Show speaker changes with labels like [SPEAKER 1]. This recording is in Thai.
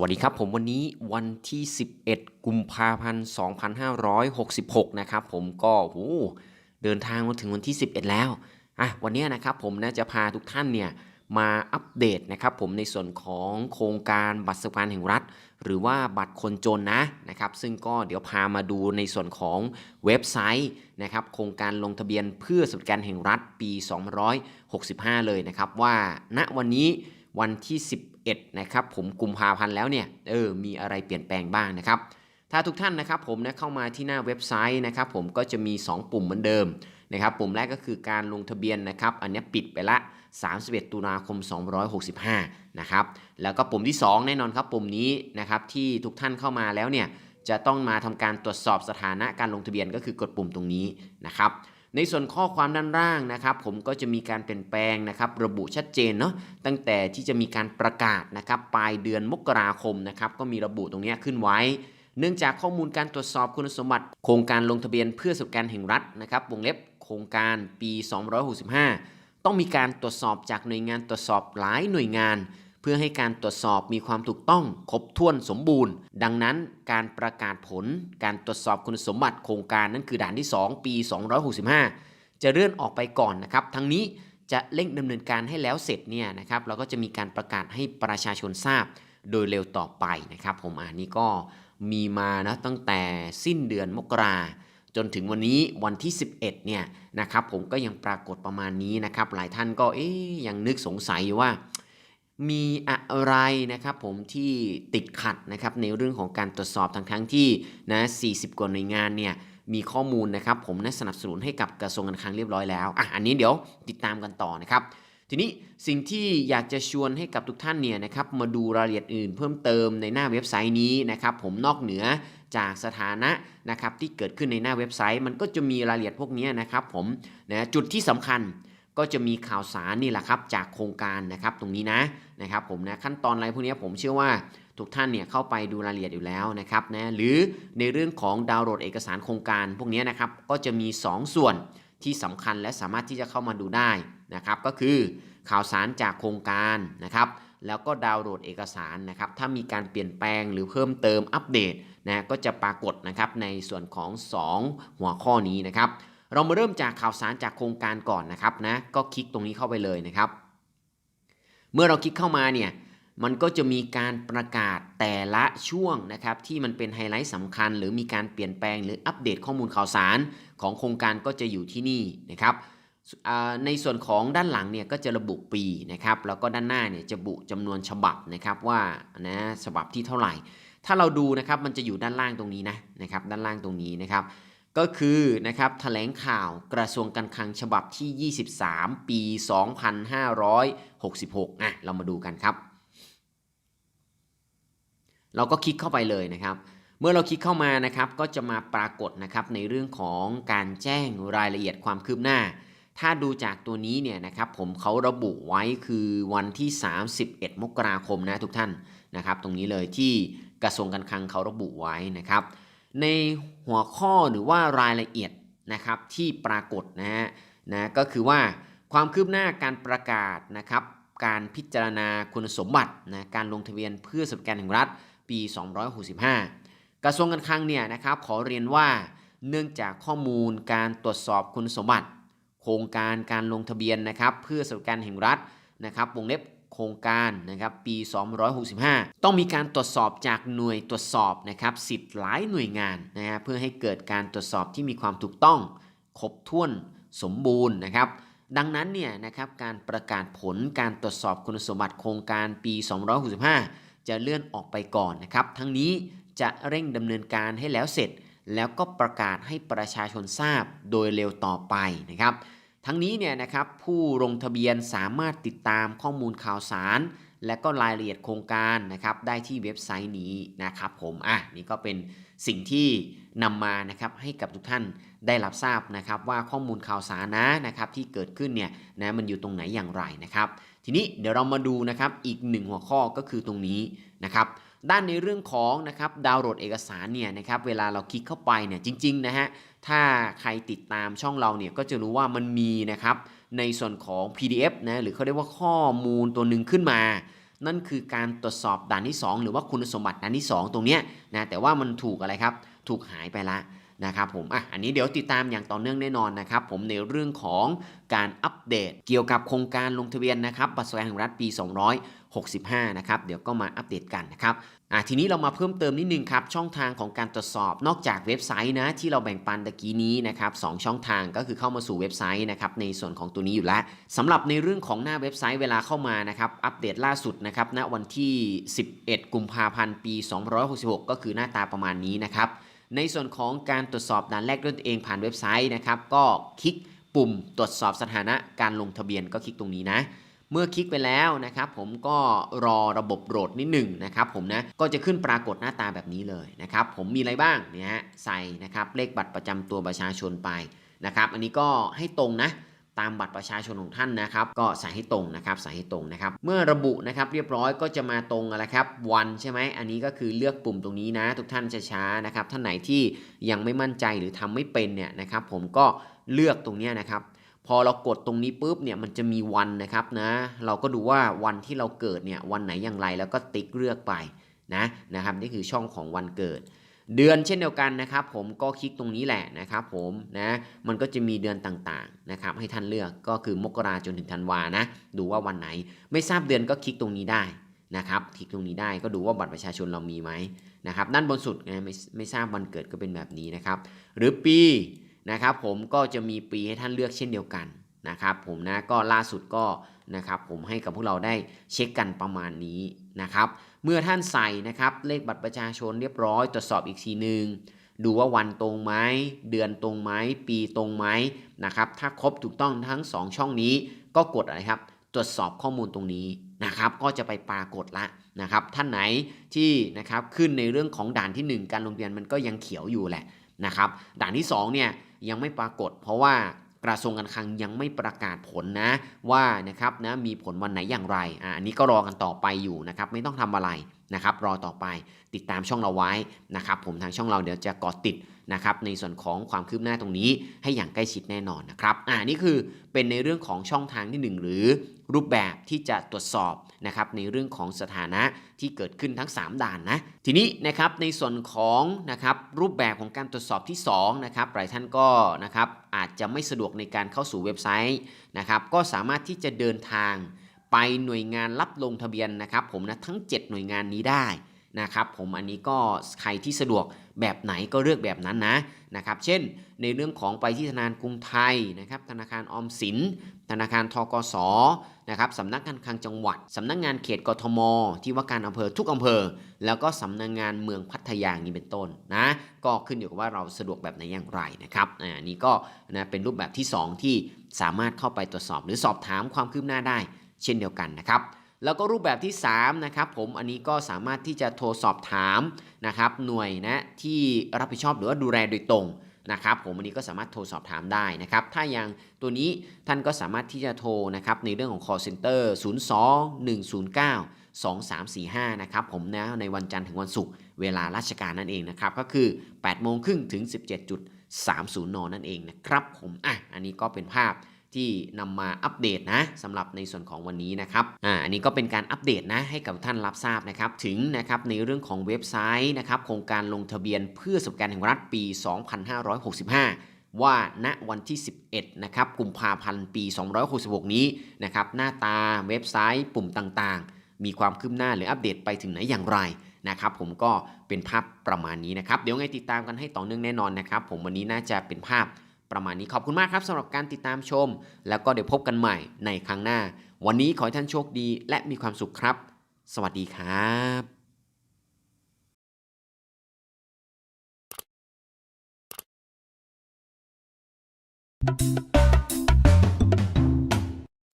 [SPEAKER 1] วัสดีครับ ผมวันนี้วันที่ 11 กุมภาพันธ์ 2566 นะครับ ผมก็โหเดินทางมาถึงวันที่ 11 แล้วอะวันนี้นะครับผมนะจะพาทุกท่านเนี่ยมาอัปเดตนะครับผมในส่วนของโครงการบัตรสวัสดิการแห่งรัฐ หรือว่าบัตรคนจนนะนะครับ ซึ่งก็เดี๋ยวพามาดูในส่วนของเว็บไซต์นะครับโครงการลงทะเบียนเพื่อสวัสดิการแห่งรัฐปี 265 เลยนะครับว่าณวันนี้วันที่ 11 1นะครับผมกุมภาพันธ์แล้วเนี่ยเออมีอะไรเปลี่ยนแปลงบ้างนะครับถ้าทุกท่านนะครับผมนะเข้ามาที่หน้าเว็บไซต์นะครับผมก็จะมี 2 ปุ่มเหมือนเดิมนะครับปุ่มแรกก็คือการลงทะเบียนนะครับอันนี้ปิดไปละ 31 ตุลาคม 265นะครับแล้วก็ปุ่มที่ 2 แน่นอนครับปุ่มนี้นะครับที่ทุกท่านเข้ามาแล้วเนี่ยจะต้องมาทำการตรวจสอบสถานะการลงทะเบียนก็คือกดปุ่มตรงนี้นะครับ ในส่วนข้อความด้านล่างนะครับผมก็จะมีการเปลี่ยนแปลงนะครับระบุชัดเจนเนาะตั้งแต่ที่จะมีการประกาศนะครับปลายเดือนมกราคมนะครับก็มีระบุตรงนี้ขึ้นไว้ เนื่องจากข้อมูลการตรวจสอบคุณสมบัติ โครงการลงทะเบียนเพื่อสวัสดิการแห่งรัฐนะครับวงเล็บโครงการปี 265 ต้องมีการตรวจสอบจากหน่วยงานตรวจสอบหลายหน่วยงาน พื่อให้การตรวจสอบมีความถูกต้องครบถ้วนสมบูรณ์ ดังนั้นการประกาศผลการตรวจสอบคุณสมบัติโครงการนั่นคือด่านที่ 2 ปี 265 จะเลื่อนออกไปก่อนนะครับ ทั้งนี้จะเร่งดำเนินการให้แล้วเสร็จเนี่ยนะครับเราก็จะมีการประกาศให้ประชาชนทราบโดยเร็วต่อไปนะครับ ผมอ่านนี้ก็มีมานะตั้งแต่สิ้นเดือนมกราจนถึงวันนี้วันที่ 11เนี่ยนะครับผมก็ยังปรากฏประมาณนี้นะครับ หลายท่านก็เอ๊ยยังนึกสงสัยอยู่ว่า มีอะไรนะครับผมที่ติดขัดนะครับในเรื่องของการตรวจสอบทั้งทั้งๆที่นะ 40 กว่าหน่วยงานเนี่ยมีข้อมูลนะครับผมนะสนับสนุนให้กับกระทรวงการคลังเรียบร้อยแล้วอะอันนี้เดี๋ยวติดตามกันต่อนะครับ ทีนี้สิ่งที่อยากจะชวนให้กับทุกท่านเนี่ยนะครับมาดูรายละเอียดอื่นเพิ่มเติมในหน้าเว็บไซต์นี้นะครับผมนอกเหนือจากสถานะนะครับที่เกิดขึ้นในหน้าเว็บไซต์ มันก็จะมีรายละเอียดพวกนี้นะครับผมนะจุดที่สำคัญ ก็จะมีข่าวสารนี่แหละครับจากโครงการนะครับตรงนี้นะนะครับผมนะขั้นตอนอะไรพวกนี้ผมเชื่อว่าทุกท่านเนี่ยเข้าไปดูรายละเอียดอยู่แล้วนะครับนะหรือในเรื่องของดาวน์โหลดเอกสารโครงการ พวกนี้นะครับก็จะมี 2 ส่วนที่สำคัญและสามารถที่จะเข้ามาดูได้นะครับก็คือข่าวสารจากโครงการนะครับแล้วก็ดาวน์โหลดเอกสารนะครับถ้ามีการเปลี่ยนแปลงหรือเพิ่มเติมอัปเดตนะก็จะปรากฏนะครับในส่วนของ 2 หัวข้อนี้นะครับ เรามาเริ่มจากข่าวสารจากโครงการก่อนนะครับนะก็คลิกตรงนี้เข้าไปเลยนะครับ เมื่อเราคลิกเข้ามาเนี่ยมันก็จะมีการประกาศแต่ละช่วงนะครับที่มันเป็นไฮไลท์สำคัญ หรือมีการเปลี่ยนแปลงหรืออัปเดตข้อมูลข่าวสารของโครงการก็จะอยู่ที่นี่นะครับในส่วนของด้านหลังเนี่ยก็จะระบุปีนะครับแล้วก็ด้านหน้าเนี่ยจะบุจำนวนฉบับนะครับว่านะฉบับที่เท่าไหร่ ถ้าเราดูนะครับมันจะอยู่ด้านล่างตรงนี้นะนะครับด้านล่างตรงนี้นะครับ ก็คือนะครับแถลงข่าวกระทรวงการคลังฉบับที่ 23 ปี 2566อะเรามาดูกันครับ เราก็คลิกเข้าไปเลยนะครับ เมื่อเราคลิกเข้ามานะครับก็จะมาปรากฏนะครับในเรื่องของการแจ้งรายละเอียดความคืบหน้า ถ้าดูจากตัวนี้เนี่ยนะครับผมเขาระบุไว้คือวันที่ 31 มกราคมนะทุกท่านนะครับ ตรงนี้เลยที่กระทรวงการคลังเขาระบุไว้นะครับ ในหัวข้อหรือว่ารายละเอียดนะครับที่ปรากฏนะฮะนะก็คือว่าความคืบหน้าการประกาศนะครับการพิจารณาคุณสมบัตินะการลงทะเบียนเพื่อสวัสดิการแห่งรัฐปี 265 กระทรวงการคลังเนี่ยนะครับขอเรียนว่าเนื่องจากข้อมูลการตรวจสอบคุณสมบัติ โครงการการลงทะเบียนนะครับเพื่อสวัสดิการแห่งรัฐนะครับวงเล็บ โครงการนะครับปี 265 ต้องมีการตรวจสอบจากหน่วยตรวจสอบนะครับสิทธิ์หลายหน่วยงานนะฮะเพื่อให้เกิดการตรวจสอบที่มีความถูกต้อง ครบถ้วนสมบูรณ์นะครับดังนั้นเนี่ยนะครับการประกาศผลการตรวจสอบคุณสมบัติโครงการปี 265 จะเลื่อนออกไปก่อนนะครับทั้งนี้จะเร่งดำเนินการให้แล้วเสร็จ แล้วก็ประกาศให้ประชาชนทราบโดยเร็วต่อไปนะครับ ทั้งนี้เนี่ยนะครับผู้ลงทะเบียนสามารถติดตามข้อมูลข่าวสาร และก็รายละเอียดโครงการนะครับได้ที่เว็บไซต์นี้นะครับผมอะนี่ก็เป็นสิ่งที่นำมานะครับให้กับทุกท่านได้รับทราบนะครับว่าข้อมูลข่าวสารนะนะครับที่เกิดขึ้นเนี่ยนะมันอยู่ตรงไหนอย่างไรนะครับ ทีนี้เดี๋ยวเรามาดูนะครับอีกหนึ่งหัวข้อก็คือตรงนี้นะครับ ด้านในเรื่องของนะครับดาวน์โหลดเอกสารเนี่ยนะครับเวลาเราคลิกเข้าไปเนี่ยจริงๆนะฮะถ้าใครติดตามช่องเราเนี่ยก็จะรู้ว่ามันมีนะครับในส่วนของ PDF นะหรือเขาเรียกว่าข้อมูลตัวหนึ่งขึ้นมา นั่นคือการตรวจสอบด่านที่ 2 หรือว่าคุณสมบัติด่านที่ 2 ตรงเนี้ยนะแต่ว่ามันถูกอะไรครับถูกหายไปละนะครับผมอะอันนี้เดี๋ยวติดตามอย่างต่อเนื่องแน่นอนนะครับผมในเรื่องของการอัปเดตเกี่ยวกับโครงการลงทะเบียนนะครับบัตรสวัสดิการแห่งรัฐปี 265 นะครับเดี๋ยวก็มาอัปเดตกันนะครับ อะทีนี้เรามาเพิ่มเติมนิดนึงครับ ช่องทางของการตรวจสอบนอกจากเว็บไซต์นะที่เราแบ่งปันตะกี้นี้นะครับสองช่องทางก็คือเข้ามาสู่เว็บไซต์นะครับในส่วนของตัวนี้อยู่แล้วสำหรับในเรื่องของหน้าเว็บไซต์เวลาเข้ามานะครับอัปเดตล่าสุดนะครับณวันที่ 11 กุมภาพันธ์ปี 266 ก็คือหน้าตาประมาณนี้นะครับในส่วนของการตรวจสอบด่านแรกด้วยตัวเองผ่านเว็บไซต์นะครับก็คลิกปุ่มตรวจสอบสถานะการลงทะเบียนก็คลิกตรงนี้นะ เมื่อคลิกไปแล้วนะครับผมก็รอระบบโหลดนิดหนึ่งนะครับผมนะก็จะขึ้นปรากฏหน้าตาแบบนี้เลยนะครับผมมีอะไรบ้างเนี่ยฮะใส่นะครับเลขบัตรประจำตัวประชาชนไปนะครับอันนี้ก็ให้ตรงนะตามบัตรประชาชนของท่านนะครับ ก็ใส่ให้ตรงนะครับใส่ให้ตรงนะครับ เมื่อระบุนะครับเรียบร้อยก็จะมาตรงอะไรครับวันใช่ไหมอันนี้ก็คือเลือกปุ่มตรงนี้นะ ทุกท่านช้าๆนะครับท่านไหนที่ยังไม่มั่นใจหรือทำไม่เป็นเนี่ยนะครับ ผมก็เลือกตรงนี้นะครับ พอเรากดตรงนี้ปุ๊บเนี่ยมันจะมีวันนะครับนะเราก็ดูว่าวันที่เราเกิดเนี่ยวันไหนอย่างไรแล้วก็ติ๊กเลือกไปนะนะครับนี่คือช่องของวันเกิด เดือนเช่นเดียวกันนะครับ ผมก็คลิกตรงนี้แหละนะครับ ผมนะมันก็จะมีเดือนต่างๆนะครับ ให้ท่านเลือกก็คือมกราจนถึงธันวานะดูว่าวันไหน ไม่ทราบเดือนก็คลิกตรงนี้ได้นะครับคลิกตรงนี้ได้ก็ดูว่าบัตรประชาชนเรามีไหมนะครับด้านบนสุดนะไม่ไม่ทราบวันเกิดก็เป็นแบบนี้นะครับ หรือปี นะครับผมก็จะมีปีให้ท่านเลือกเช่นเดียวกันนะครับผมนะก็ล่าสุดก็นะครับผมให้กับพวกเราได้เช็คกันประมาณนี้นะครับเมื่อท่านใส่นะครับเลขบัตรประชาชนเรียบร้อยตรวจสอบอีกทีหนึ่งดูว่าวันตรงไหมเดือนตรงไหมปีตรงไหมนะครับถ้าครบถูกต้องทั้ง 2 ช่องนี้ก็กดอะไรครับ ตรวจสอบข้อมูลตรงนี้นะครับก็จะไปปรากฏละ นะครับท่านไหนที่นะครับขึ้นในเรื่องของด่านที่ 1 การลงทะเบียนมันก็ยังเขียวอยู่แหละนะครับด่านที่2เนี่ยยังไม่ปรากฏ เพราะว่ากระทรวงการคลังยังไม่ประกาศผลนะว่านะครับนะมีผลวันไหนอย่างไรอ่าอันนี้ก็รอกันต่อไปอยู่นะครับไม่ต้องทำอะไร นะครับรอต่อไปติดตามช่องเราไว้นะครับผมทางช่องเราเดี๋ยวจะกอติดนะครับในส่วนของความคืบหน้าตรงนี้ให้อย่างใกล้ชิดแน่นอนนะครับอ่านี่คือเป็นในเรื่องของช่องทางที่ 1 หรือรูปแบบที่จะตรวจสอบนะครับในเรื่องของสถานะที่เกิดขึ้นทั้ง 3 ด่านนะทีนี้นะครับในส่วนของนะครับรูปแบบของการตรวจสอบที่2นะครับหลายท่านก็นะครับอาจจะไม่สะดวกในการเข้าสู่เว็บไซต์นะครับก็สามารถที่จะเดินทาง ไปหน่วยงานรับลงทะเบียนนะครับผมนะทั้ง 7 หน่วยงานนี้ได้นะครับผมอันนี้ก็ใครที่สะดวกแบบไหนก็เลือกแบบนั้นนะนะครับเช่นในเรื่องของไปที่ธนาคารกรุงไทยนะครับธนาคารออมสิน ธนาคารทกสนะครับสำนักงานคลังจังหวัดสำนักงานเขตกทม ที่ว่าการอำเภอทุกอำเภอ แล้วก็สำนักงานเมืองพัทยานี้เป็นต้นนะก็ขึ้นอยู่กับว่าเราสะดวกแบบไหนอย่างไรนะครับอันนี้ก็นะเป็นรูปแบบที่ 2 ที่สามารถเข้าไปตรวจสอบ หรือสอบถามความคืบหน้าได้ เช่นเดียวกันนะครับแล้วก็รูปแบบที่3นะครับผมอันนี้ก็สามารถที่จะโทรสอบถามนะครับหน่วยนะที่รับผิดชอบหรือว่าดูแลโดยตรงนะครับผมอันนี้ก็สามารถโทรสอบถามได้นะครับถ้าอย่างตัวนี้ท่านก็สามารถที่จะโทรนะครับในเรื่องของ call center 02 109 2345นะครับผมนะในวันจันทร์ถึงวันศุกร์เวลาราชการนั่นเองนะครับก็คือ8โมงครึ่งถึง 17.30 น นั่นเองนะครับผมอะอันนี้ก็เป็นภาพ ที่นำมาอัปเดตนะสำหรับในส่วนของวันนี้นะครับอ่าอันนี้ก็เป็นการอัปเดตนะให้กับท่านรับทราบนะครับถึงนะครับในเรื่องของเว็บไซต์นะครับโครงการลงทะเบียนเพื่อสวัสดิการแห่งรัฐปี 2565ว่าณวันที่ 11 นะครับกุมภาพันธ์ ปี 266 นี้นะครับ หน้าตาเว็บไซต์ปุ่มต่างๆ มีความคืบหน้าหรืออัปเดตไปถึงไหนอย่างไรนะครับ ผมก็เป็นภาพประมาณนี้นะครับ เดี๋ยวไงติดตามกันให้ต่อเนื่องแน่นอนนะครับ ผมวันนี้น่าจะเป็นภาพ ประมาณนี้ขอบคุณมากครับสำหรับการติดตามชม แล้วก็เดี๋ยวพบกันใหม่ในครั้งหน้า วันนี้ขอให้ท่านโชคดีและมีความสุขครับ สวัสดีครับ